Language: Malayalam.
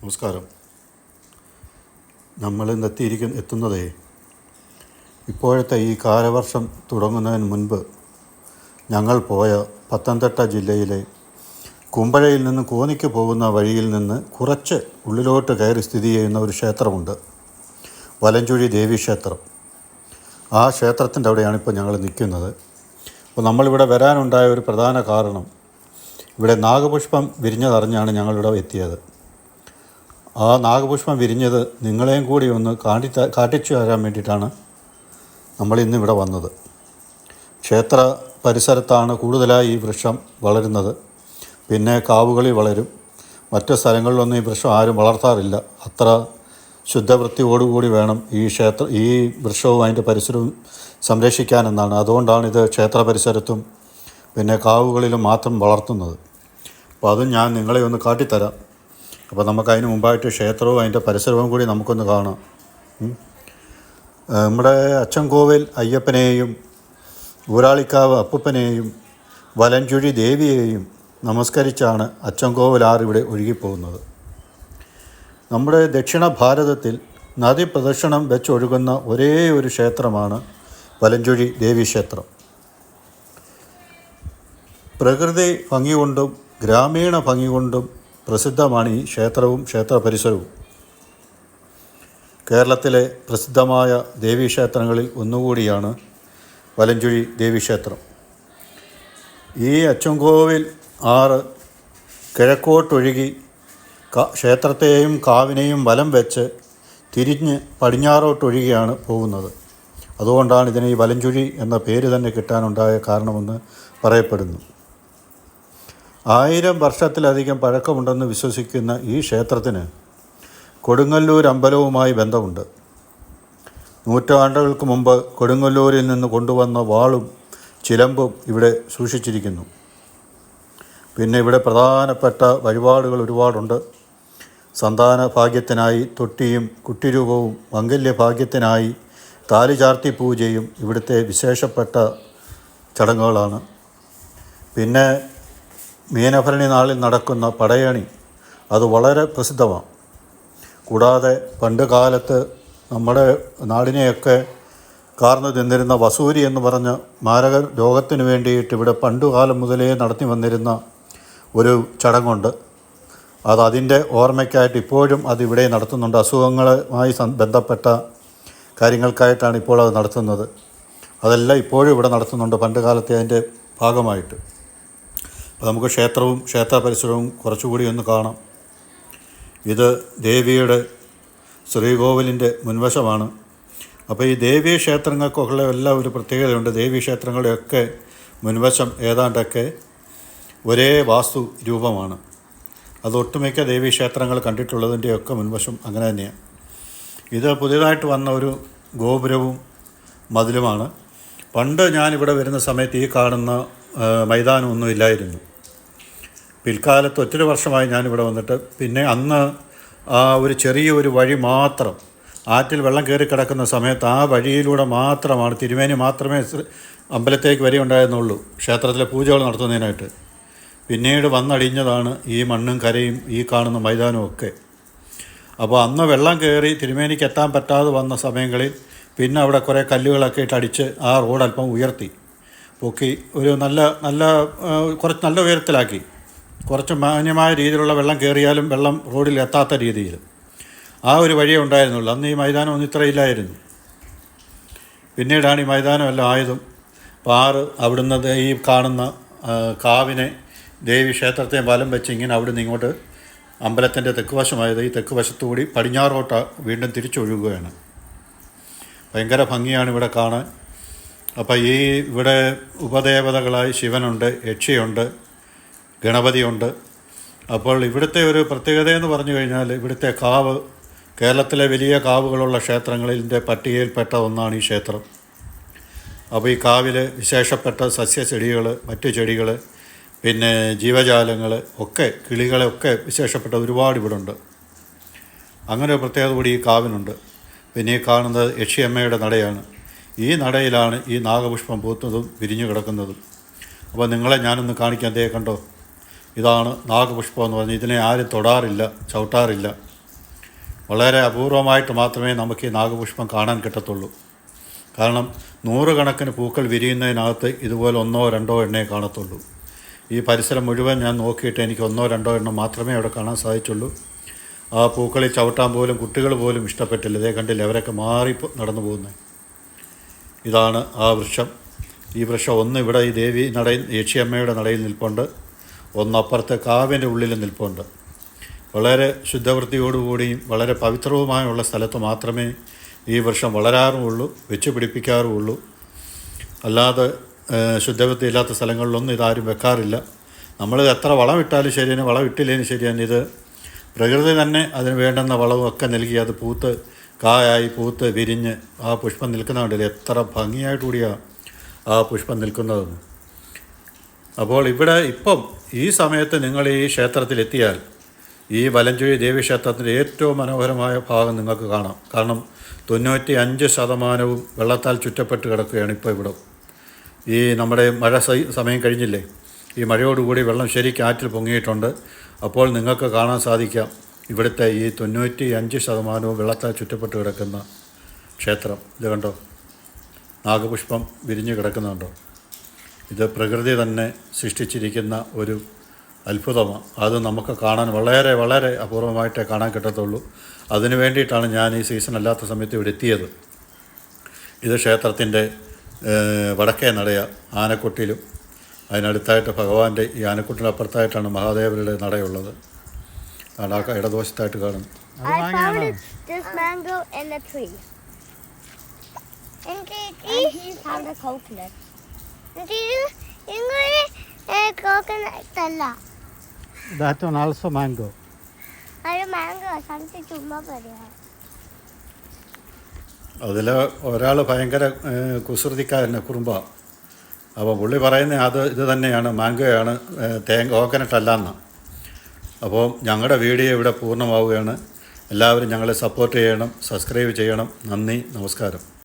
നമസ്കാരം. നമ്മൾ ഇന്ന് എത്തിയിരിക്കുന്ന എത്തുന്നതേ ഇപ്പോഴത്തെ ഈ കാലവർഷം തുടങ്ങുന്നതിന് മുൻപ് ഞങ്ങൾ പോയ പത്തനംതിട്ട ജില്ലയിലെ കുമ്പഴയിൽ നിന്ന് കോന്നിക്ക് പോകുന്ന വഴിയിൽ നിന്ന് കുറച്ച് ഉള്ളിലോട്ട് കയറി സ്ഥിതി ചെയ്യുന്ന ഒരു ക്ഷേത്രമുണ്ട്. വലഞ്ചുഴി ദേവീക്ഷേത്രം ആ ക്ഷേത്രത്തിന്റെ അവിടെയാണ് ഇപ്പോൾ ഞങ്ങൾ നിൽക്കുന്നത്. അപ്പോൾ നമ്മളിവിടെ വരാനുണ്ടായ ഒരു പ്രധാന കാരണം ഇവിടെ നാഗപുഷ്പം വിരിഞ്ഞതറിഞ്ഞാണ് ഞങ്ങളിവിടെ എത്തിയത്. ആ നാഗപുഷ്പം വിരിഞ്ഞത് നിങ്ങളെയും കൂടി ഒന്ന് കാട്ടി കാട്ടിച്ചു തരാൻ വേണ്ടിയിട്ടാണ് നമ്മൾ ഇന്നിവിടെ വന്നത്. ക്ഷേത്ര പരിസരത്താണ് കൂടുതലായി ഈ വൃക്ഷം വളരുന്നത്. പിന്നെ കാവുകളിൽ വളരും. മറ്റ് സ്ഥലങ്ങളിലൊന്നും ഈ വൃക്ഷം ആരും വളർത്താറില്ല. അത്ര ശുദ്ധവൃത്തിയോടുകൂടി വേണം ഈ ക്ഷേത്ര ഈ വൃക്ഷവും അതിന്റെ പരിസരവും സംരക്ഷിക്കാനെന്നാണ് അതുകൊണ്ടാണ് ഇത് ക്ഷേത്ര പരിസരത്തും പിന്നെ കാവുകളിലും മാത്രം വളർത്തുന്നത്. അപ്പോൾ അതും ഞാൻ നിങ്ങളെ ഒന്ന് കാട്ടിത്തരാം. അപ്പോൾ നമുക്ക് അതിന് മുമ്പായിട്ട് ക്ഷേത്രവും അതിന്റെ പരിസരവും കൂടി നമുക്കൊന്ന് കാണാം. നമ്മുടെ അച്ചൻകോവിൽ അയ്യപ്പനെയും ഊരാളിക്കാവ് അപ്പൂപ്പനെയും വലഞ്ചുഴി ദേവിയെയും നമസ്കരിച്ചാണ് അച്ചൻകോവിൽ ആറ് ഇവിടെ ഒഴുകിപ്പോകുന്നത്. നമ്മുടെ ദക്ഷിണ ഭാരതത്തിൽ നദി പ്രദക്ഷിണം വെച്ചൊഴുകുന്ന ഒരേ ഒരു ക്ഷേത്രമാണ് വലഞ്ചുഴി ദേവീക്ഷേത്രം പ്രകൃതി ഭംഗി കൊണ്ടും ഗ്രാമീണ ഭംഗി കൊണ്ടും പ്രസിദ്ധമാണ് ഈ ക്ഷേത്രവും ക്ഷേത്ര പരിസരവും കേരളത്തിലെ പ്രസിദ്ധമായ ദേവീക്ഷേത്രങ്ങളിൽ ഒന്നുകൂടിയാണ് വലഞ്ചുഴി ദേവീക്ഷേത്രം. ഈ അച്ചൻകോവിൽ ആറ് കിഴക്കോട്ടൊഴുകി ക്ഷേത്രത്തെയും കാവിനെയും വലം വെച്ച് തിരിഞ്ഞ് പടിഞ്ഞാറോട്ടൊഴുകിയാണ് പോകുന്നത്. അതുകൊണ്ടാണ് ഇതിനെ ഈ വലഞ്ചുഴി എന്ന പേര് തന്നെ കിട്ടാനുണ്ടായ കാരണമെന്ന് പറയപ്പെടുന്നു. ആയിരം വർഷത്തിലധികം പഴക്കമുണ്ടെന്ന് വിശ്വസിക്കുന്ന ഈ ക്ഷേത്രത്തിന് കൊടുങ്ങല്ലൂർ അമ്പലവുമായി ബന്ധമുണ്ട്. നൂറ്റാണ്ടുകൾക്ക് മുമ്പ് കൊടുങ്ങല്ലൂരിൽ നിന്ന് കൊണ്ടുവന്ന വാളും ചിലമ്പും ഇവിടെ സൂക്ഷിച്ചിരിക്കുന്നു. പിന്നെ ഇവിടെ പ്രധാനപ്പെട്ട വഴിപാടുകൾ ഒരുപാടുണ്ട്. സന്താന ഭാഗ്യത്തിനായി തൊട്ടിയും കുട്ടിരൂപവും മംഗല്യ ഭാഗ്യത്തിനായി താലിചാർത്തി പൂജയും ഇവിടുത്തെ വിശേഷപ്പെട്ട ചടങ്ങുകളാണ്. പിന്നെ മീനഭരണി നാളിൽ നടക്കുന്ന പടയണി അത് വളരെ പ്രസിദ്ധമാണ്. കൂടാതെ പണ്ട് കാലത്ത് നമ്മുടെ നാടിനെയൊക്കെ കാർന്നു തിന്നിരുന്ന വസൂരി എന്ന് പറഞ്ഞ മാരക രോഗത്തിന് വേണ്ടിയിട്ട് ഇവിടെ പണ്ടുകാലം മുതലേ നടത്തി വന്നിരുന്ന ഒരു ചടങ്ങുണ്ട്. അത് അതിന്റെ ഓർമ്മയ്ക്കായിട്ട് ഇപ്പോഴും അതിവിടെ നടത്തുന്നുണ്ട്. അസുഖങ്ങളുമായി ബന്ധപ്പെട്ട കാര്യങ്ങൾക്കായിട്ടാണ് ഇപ്പോൾ അത് നടത്തുന്നത്. അതെല്ലാം ഇപ്പോഴും ഇവിടെ നടത്തുന്നുണ്ട് പണ്ട് കാലത്തെ അതിന്റെ ഭാഗമായിട്ട്. അപ്പോൾ നമുക്ക് ക്ഷേത്രവും ക്ഷേത്ര പരിസരവും കുറച്ചുകൂടി ഒന്ന് കാണാം. ഇത് ദേവിയുടെ ശ്രീകോവിലിന്റെ മുൻവശമാണ്. അപ്പോൾ ഈ ദേവീ ക്ഷേത്രങ്ങൾക്കൊക്കെ എല്ലാം ഒരു പ്രത്യേകതയുണ്ട്. ദേവീ ക്ഷേത്രങ്ങളുടെയൊക്കെ മുൻവശം ഏതാണ്ടൊക്കെ ഒരേ വാസ്തു രൂപമാണ്. അത് ഒട്ടുമിക്ക ദേവീ ക്ഷേത്രങ്ങൾ കണ്ടിട്ടുള്ളതിന്റെയൊക്കെ മുൻവശം അങ്ങനെ തന്നെയാണ്. ഇത് പുതിയതായിട്ട് വന്ന ഒരു ഗോപുരവും മതിലുമാണ്. പണ്ട് ഞാനിവിടെ വരുന്ന സമയത്ത് ഈ കാണുന്ന മൈതാനമൊന്നും ഇല്ലായിരുന്നു. പിൽക്കാലത്ത് ഒത്തിരി വർഷമായി ഞാനിവിടെ വന്നിട്ട് പിന്നെ അന്ന് ഒരു ചെറിയ ഒരു വഴി മാത്രം ആറ്റിൽ വെള്ളം കയറി കിടക്കുന്ന സമയത്ത് ആ വഴിയിലൂടെ മാത്രമാണ് തിരുമേനി മാത്രമേ അമ്പലത്തേക്ക് വരെ ഉണ്ടായിരുന്നുള്ളൂ ക്ഷേത്രത്തിലെ പൂജകൾ നടത്തുന്നതിനായിട്ട്. പിന്നീട് വന്നടിഞ്ഞതാണ് ഈ മണ്ണും കരയും ഈ കാണുന്ന മൈതാനവും ഒക്കെ. അപ്പോൾ അന്ന് വെള്ളം കയറി തിരുമേനിക്ക് എത്താൻ പറ്റാതെ വന്ന സമയങ്ങളിൽ പിന്നെ അവിടെ കുറേ കല്ലുകളൊക്കെ ഇട്ട് അടിച്ച് ആ റോഡ് അല്പം ഉയർത്തി. പൊക്കി ഒരു നല്ല നല്ല കുറച്ച് നല്ല ഉയരത്തിലാക്കി. കുറച്ച് മാന്യമായ രീതിയിലുള്ള വെള്ളം കയറിയാലും വെള്ളം റോഡിൽ എത്താത്ത രീതിയിൽ. ആ ഒരു വഴിയേ ഉണ്ടായിരുന്നുള്ളൂ. അന്ന് ഈ മൈതാനം ഒന്നും ഇത്രയില്ലായിരുന്നു പിന്നീടാണ് ഈ മൈതാനം എല്ലാം ആയതും പാറ് അവിടുന്ന് ഈ കാണുന്ന കാവിനെ ദേവി ക്ഷേത്രത്തെ വലം വെച്ച് ഇങ്ങനെ അവിടുന്ന് ഇങ്ങോട്ട് അമ്പലത്തിന്റെ തെക്ക് വശമായത്. ഈ തെക്ക് വശത്തുകൂടി പടിഞ്ഞാറോട്ട വീണ്ടും തിരിച്ചൊഴുകുകയാണ്. ഭയങ്കര ഭംഗിയാണ് ഇവിടെ കാണാൻ. അപ്പോൾ ഈ ഇവിടെ ഉപദേവതകളായി ശിവനുണ്ട് യക്ഷിയുണ്ട് ഗണപതിയുണ്ട്. അപ്പോൾ ഇവിടുത്തെ ഒരു പ്രത്യേകത എന്ന് പറഞ്ഞു കഴിഞ്ഞാൽ ഇവിടുത്തെ കാവ് കേരളത്തിലെ വലിയ കാവുകളുള്ള ക്ഷേത്രങ്ങളിന്റെ പട്ടികയിൽപ്പെട്ട ഒന്നാണ് ഈ ക്ഷേത്രം. അപ്പോൾ ഈ കാവിൽ വിശേഷപ്പെട്ട സസ്യചെടികൾ മറ്റു ചെടികൾ പിന്നെ ജീവജാലങ്ങൾ ഒക്കെ കിളികളൊക്കെ വിശേഷപ്പെട്ട ഒരുപാട് ഇവിടുണ്ട്. അങ്ങനെ ഒരു പ്രത്യേകത കൂടി ഈ കാവിനുണ്ട്. പിന്നെ ഈ കാണുന്നത് യക്ഷിയമ്മയുടെ നടയാണ്. ഈ നടയിലാണ് ഈ നാഗപുഷ്പം പൂത്തതും വിരിഞ്ഞു കിടക്കുന്നതും. അപ്പോൾ നിങ്ങളെ ഞാനൊന്ന് കാണിക്കാൻ ദേ കണ്ടോ? ഇതാണ് നാഗപുഷ്പം എന്ന് പറഞ്ഞ് ഇതിനെ ആരും തൊടാറില്ല ചവിട്ടാറില്ല. വളരെ അപൂർവമായിട്ട് മാത്രമേ നമുക്ക് ഈ നാഗപുഷ്പം കാണാൻ കിട്ടത്തുള്ളൂ. കാരണം നൂറുകണക്കിന് പൂക്കൾ വിരിയുന്നതിനകത്ത് ഇതുപോലെ ഒന്നോ രണ്ടോ എണ്ണേ കാണത്തുള്ളൂ. ഈ പരിസരം മുഴുവൻ ഞാൻ നോക്കിയിട്ട് എനിക്ക് ഒന്നോ രണ്ടോ എണ്ണം മാത്രമേ അവിടെ കാണാൻ സാധിച്ചുള്ളൂ. ആ പൂക്കളിൽ ചവിട്ടാൻ പോലും കുട്ടികൾ പോലും ഇഷ്ടപ്പെട്ടില്ല. ഇതേ കണ്ടില്ല അവരൊക്കെ മാറി നടന്നു പോകുന്നത് ഇതാണ് ആ വൃക്ഷം. ഈ വൃക്ഷം ഒന്ന് ഇവിടെ ഈ ദേവി നടയിൽ യേക്ഷിയമ്മയുടെ നടയിൽ നിൽപ്പുണ്ട്. ഒന്നപ്പുറത്തെ കാവിന്റെ ഉള്ളിൽ നിൽപ്പുണ്ട്. വളരെ ശുദ്ധവൃത്തിയോടുകൂടിയും വളരെ പവിത്രവുമായുള്ള സ്ഥലത്ത് മാത്രമേ ഈ വൃക്ഷം വളരാറുമുള്ളൂ വെച്ച് പിടിപ്പിക്കാറുമുള്ളൂ. അല്ലാതെ ഏഹ്, ശുദ്ധവൃത്തി ഇല്ലാത്ത സ്ഥലങ്ങളിലൊന്നും ഇതാരും വെക്കാറില്ല. നമ്മൾ എത്ര വളം ഇട്ടാലും ശരിയാണ് വളം ഇട്ടില്ലേലും ശരിയാണ് ഇത് പ്രകൃതി തന്നെ അതിന് വേണ്ടുന്ന വളവും ഒക്കെ നൽകി അത് പൂത്ത് കായായി പൂത്ത് വിരിഞ്ഞ് ആ പുഷ്പം നിൽക്കുന്ന കണ്ടില്ല? എത്ര ഭംഗിയായിട്ടുകൂടിയാണ് ആ പുഷ്പം നിൽക്കുന്നതെന്ന് അപ്പോൾ ഇവിടെ ഇപ്പം ഈ സമയത്ത് നിങ്ങൾ ഈ ക്ഷേത്രത്തിലെത്തിയാൽ ഈ വലഞ്ചുഴി ദേവീക്ഷേത്രത്തിന്റെ ഏറ്റവും മനോഹരമായ ഭാഗം നിങ്ങൾക്ക് കാണാം. കാരണം തൊണ്ണൂറ്റി അഞ്ച് ശതമാനവും വെള്ളത്താൽ ചുറ്റപ്പെട്ട് കിടക്കുകയാണ് ഇപ്പോൾ ഇവിടെ. ഈ നമ്മുടെ മഴ സമയം കഴിഞ്ഞില്ലേ? ഈ മഴയോടുകൂടി വെള്ളം ആറ്റിൽ പൊങ്ങിയിട്ടുണ്ട്. അപ്പോൾ നിങ്ങൾക്ക് കാണാൻ സാധിക്കാം. ഇവിടുത്തെ ഈ തൊണ്ണൂറ്റി അഞ്ച് ശതമാനവും വെള്ളത്താൽ ചുറ്റപ്പെട്ട് കിടക്കുന്ന ക്ഷേത്രം. ഇത് കണ്ടോ? നാഗപുഷ്പം വിരിഞ്ഞ് കിടക്കുന്നുണ്ടോ? ഇത് പ്രകൃതി തന്നെ സൃഷ്ടിച്ചിരിക്കുന്ന ഒരു അത്ഭുതമാണ് അത് നമുക്ക് കാണാൻ വളരെ വളരെ അപൂർവമായിട്ടേ കാണാൻ കിട്ടത്തുള്ളൂ. അതിനു വേണ്ടിയിട്ടാണ് ഞാൻ ഈ സീസൺ അല്ലാത്ത സമയത്ത് ഇവിടെ എത്തിയത്. ഇത് ക്ഷേത്രത്തിന്റെ വടക്കേ നടയ ആനക്കുട്ടിലും അതിനടുത്തായിട്ട് ഭഗവാന്റെ ഈ ആനക്കൊട്ടിനപ്പുറത്തായിട്ടാണ് മഹാദേവരുടെ നടയുള്ളത്. ആ ഇടതുവശത്തായിട്ട് കാണുന്നു I found it, this mango in a tree. And he found a coconut. ഇങ്ങനെ കോക്കനട്ട് അല്ല That one also mango. അത് മാംഗോ സംതി ചുമ്മാ പറയാ അതിൽ ഒരാൾ ഭയങ്കര ഏഹ്, കുസൃതിക്കാരനെ കുറുമ്പ. അപ്പോൾ പുള്ളി പറയുന്നത് അത് ഇത് തന്നെയാണ് മാംഗോയാണ് ഏഹ്, തേങ്ങ കോക്കനട്ടല്ലെന്ന് അപ്പോൾ ഞങ്ങളുടെ വീഡിയോ ഇവിടെ പൂർണമാവുകയാണ്. എല്ലാവരും ഞങ്ങളെ സപ്പോർട്ട് ചെയ്യണം സബ്സ്ക്രൈബ് ചെയ്യണം. നന്ദി നമസ്കാരം.